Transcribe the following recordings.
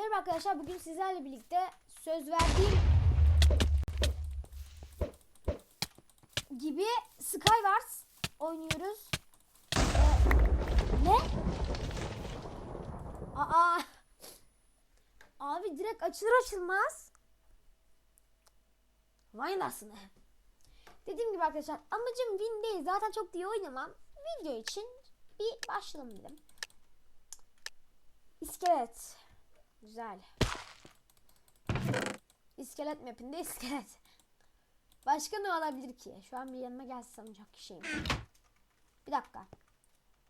Merhaba arkadaşlar bugün sizlerle birlikte söz verdiğim gibi Skywars oynuyoruz. Ee, ne? Aa. Abi direkt açılır açılmaz. Vay anasını. Dediğim gibi arkadaşlar amacım win değil. Zaten çok diye oynamam. Video için bir başlayalım dedim. İskelet. Güzel. İskelet mapinde iskelet. Başka ne olabilir ki? Şu an bir yanıma gelse sanacak kişiyim. Bir dakika.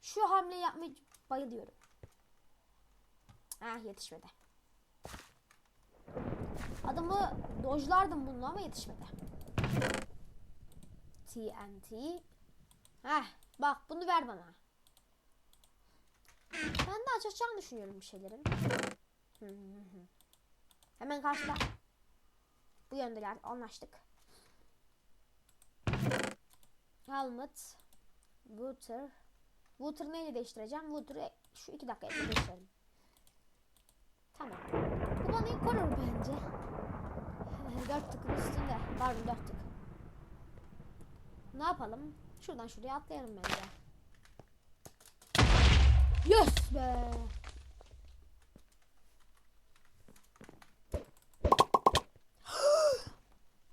Şu hamle yapmayı bayılıyorum. Ah yetişmedi. Adamı dojlardım bununla ama yetişmedi. TNT. Heh bak bunu ver bana. Ben de açacağını düşünüyorum bir şeylerin. Hemen karşıda. Bu yöndeler. Anlaştık. Helmet. Water. Water neyle değiştireceğim? Water'ı şu iki dakikaya değiştirelim. Tamam. Bu bana iyi korur bence. dört tıkın üstünde. Pardon dört tık. Ne yapalım? Şuradan şuraya atlayalım bence. Yes be.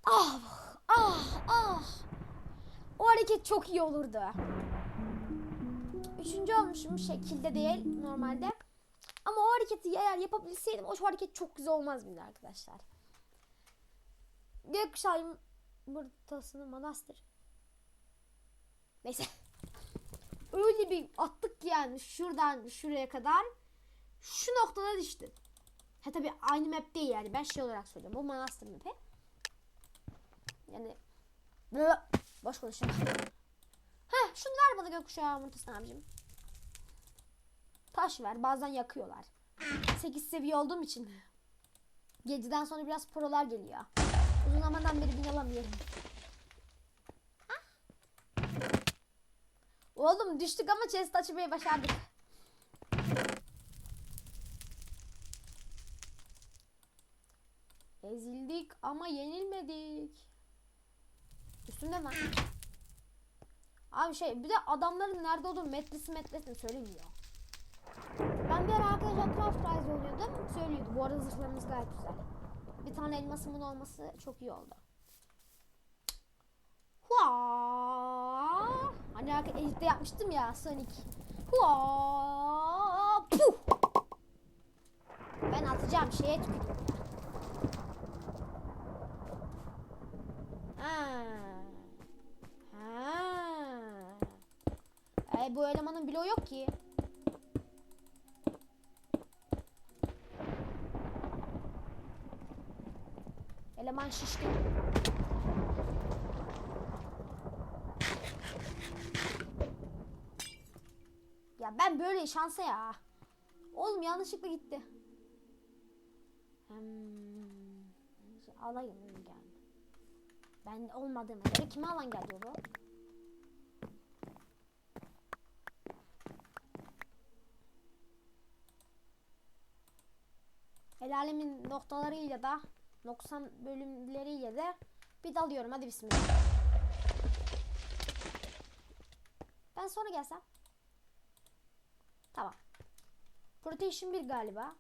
ah ah ah. O hareket çok iyi olurdu. Üçüncü olmuşum şekilde değil normalde. Ama o hareketi eğer yapabilseydim o hareket çok güzel olmaz mıydı arkadaşlar? Gökkuşağı yumurtasını manastır. Neyse. Öyle bir attık ki yani şuradan şuraya kadar. Şu noktada düştü. Ha tabi aynı map değil yani ben şey olarak söylüyorum. Bu manastır mapi. Yani konuşuyorum. Heh şunu ver bana gökkuşağı yumurtasını abicim. Taş ver bazen yakıyorlar. 8 seviye olduğum için. Geceden sonra biraz prolar geliyor. Uzun zamandan beri bin alamıyorum. Ah. Oğlum düştük ama chest açmayı başardık. Ezildik ama yenilmedik. Üstünde mi? Abi şey bir de adamların nerede olduğunu metresi metresini söylemiyor. Ben bir ara arkadaşlar Craft Rise oynuyordum. Söylüyordu. Bu arada zırhlarımız gayet güzel. Bir tane elmasımın olması çok iyi oldu. Hua! Hani editte yapmıştım ya Sonic. Hua! Puh! Ben atacağım şeye tüküreyim. E, bu elemanın bloğu yok ki. Eleman şişkin. Ya ben böyle şansa ya. Oğlum yanlışlıkla gitti. Hmm. Alayım geldi. Ben olmadığıma göre kime alan geliyor bu? El alemin noktalarıyla da 90 bölümleriyle de bir dalıyorum. Hadi bismillah. Ben sonra gelsem. Tamam. Protection 1 galiba.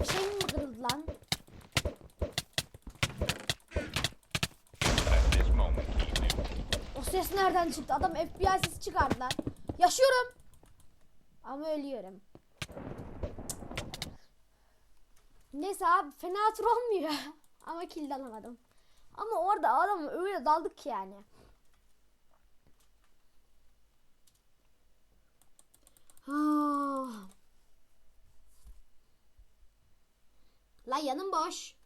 Bir şey mi kırıldı lan? At this moment, keep new. O ses nereden çıktı? Adam FBI sesi çıkardı lan. Yaşıyorum. Ama ölüyorum. Neyse abi fena tur olmuyor. Ama kill alamadım. Ama orada adam öyle daldık ki yani. Ah. Lan yanım boş.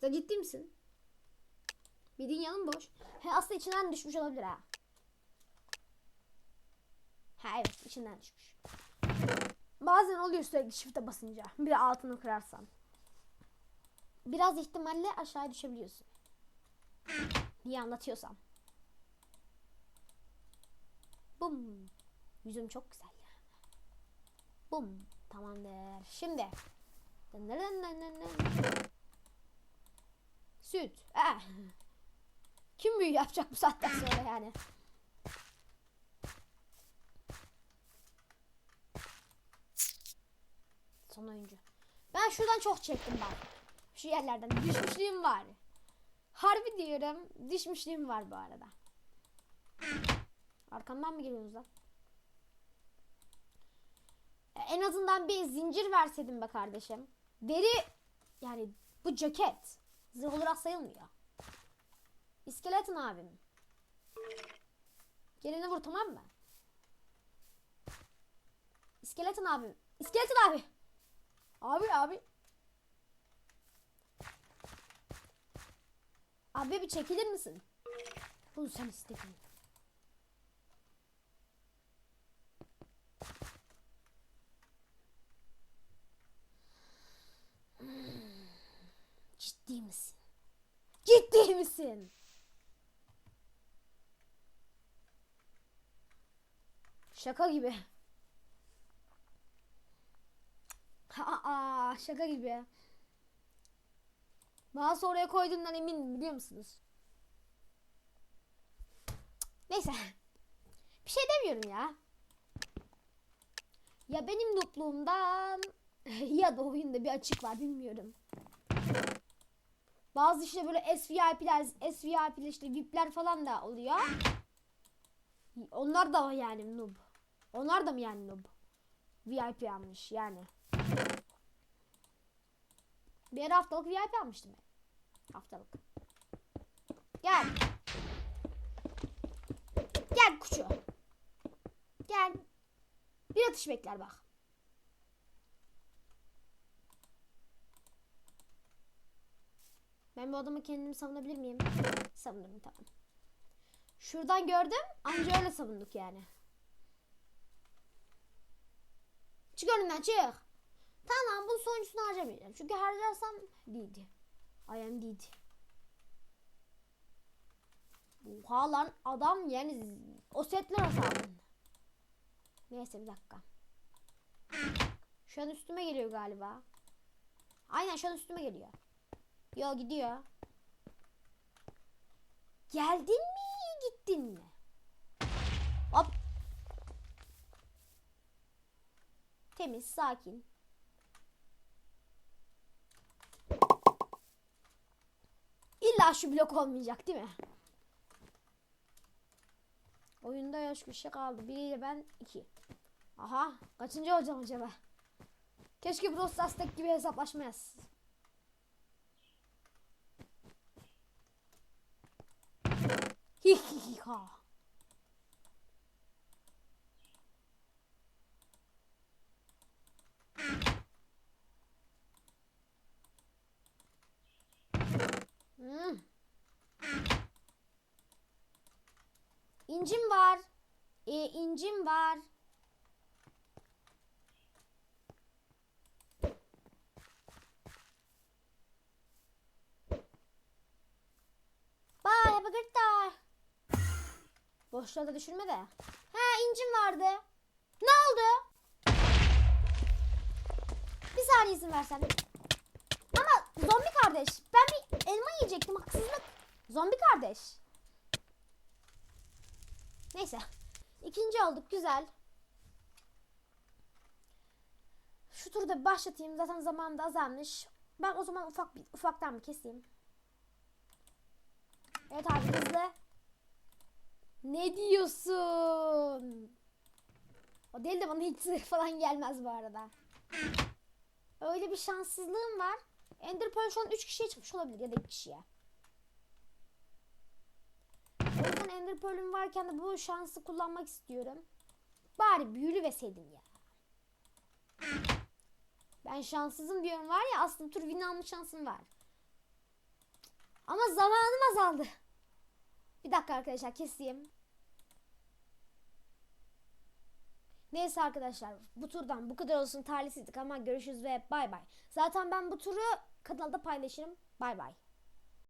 Sen ciddi misin? Bildiğin yanım boş. He aslında içinden düşmüş olabilir ha. Ha evet içinden düşmüş. Bazen oluyor sürekli shift'e basınca. Bir de altını kırarsan. Biraz ihtimalle aşağıya düşebiliyorsun. Niye anlatıyorsam. Bum. Yüzüm çok güzel ya. Bum. Tamamdır. Şimdi. Süt. Eh. Kim büyü yapacak bu saatten sonra yani? Son oyuncu. Ben şuradan çok çektim bak. Şu yerlerden düşmüşlüğüm var. Harbi diyorum düşmüşlüğüm var bu arada. Arkamdan mı geliyorsunuz lan? E, En azından bir zincir verseydin be kardeşim. Deri yani bu ceket zırh olarak sayılmıyor. İskeletin abim. Gelini vur tamam mı? İskeletin abim. İskeletin abi. Abi abi. Abi bir çekilir misin? Bunu sen istedin. Ciddi misin? Ciddi misin? Şaka gibi. Aa, şaka gibi. Mouse'u oraya koyduğumdan eminim biliyor musunuz? Neyse. Bir şey demiyorum ya. Ya benim noobluğumdan ya da oyunda bir açık var bilmiyorum. Bazı işte böyle SVIP'ler, SVIP'ler işte VIP'ler falan da oluyor. Onlar da yani noob. Onlar da mı yani noob? VIP almış yani. Bir haftalık VIP almıştım ben. Haftalık. Gel. Gel kuçu. Gel. Bir atış bekler bak. Ben bu adamı kendimi savunabilir miyim? Savunurum tamam. Şuradan gördüm. Anca öyle savunduk yani. Çık önümden çık. Tamam bunun sonuncusunu harcamayacağım. Çünkü harcarsam değildi. I am dead. Oha lan adam yani o setler hesabında. Neyse bir dakika. Şu an üstüme geliyor galiba. Aynen şu an üstüme geliyor. Yo gidiyor. Geldin mi gittin mi? Temiz sakin. İlla şu blok olmayacak değil mi? Oyunda yaş kişi kaldı. Biriyle ben iki. Aha kaçıncı olacağım acaba? Keşke Brawl Stars'taki gibi hesaplaşma yaz. Hi hi hi ha. Hmm. İncim var. E, incim var. Bye, have a good day. Boşluğa da düşürme de. Ha incim vardı. Ne oldu? Bir saniye izin versen. Ama zombi kardeş. Ben bir elma yiyecektim. Haksızlık. Zombi kardeş. Neyse. İkinci olduk. Güzel. Şu turu da bir başlatayım. Zaten zamanım da azalmış. Ben o zaman ufak bir, ufaktan bir keseyim. Evet abi hızlı. Ne diyorsun? O değil de bana hiç zırh falan gelmez bu arada. Öyle bir şanssızlığım var. Ender Pearl şu an 3 kişiye çıkmış olabilir ya da 2 kişiye. O yüzden Ender Pearl'üm varken de bu şansı kullanmak istiyorum. Bari büyülü veseydin ya. Ben şanssızım diyorum var ya aslında tur win alma şansım var. Ama zamanım azaldı. Bir dakika arkadaşlar keseyim. Neyse arkadaşlar bu turdan bu kadar olsun talihsizlik ama görüşürüz ve bay bay. Zaten ben bu turu kanalda paylaşırım. Bay bay.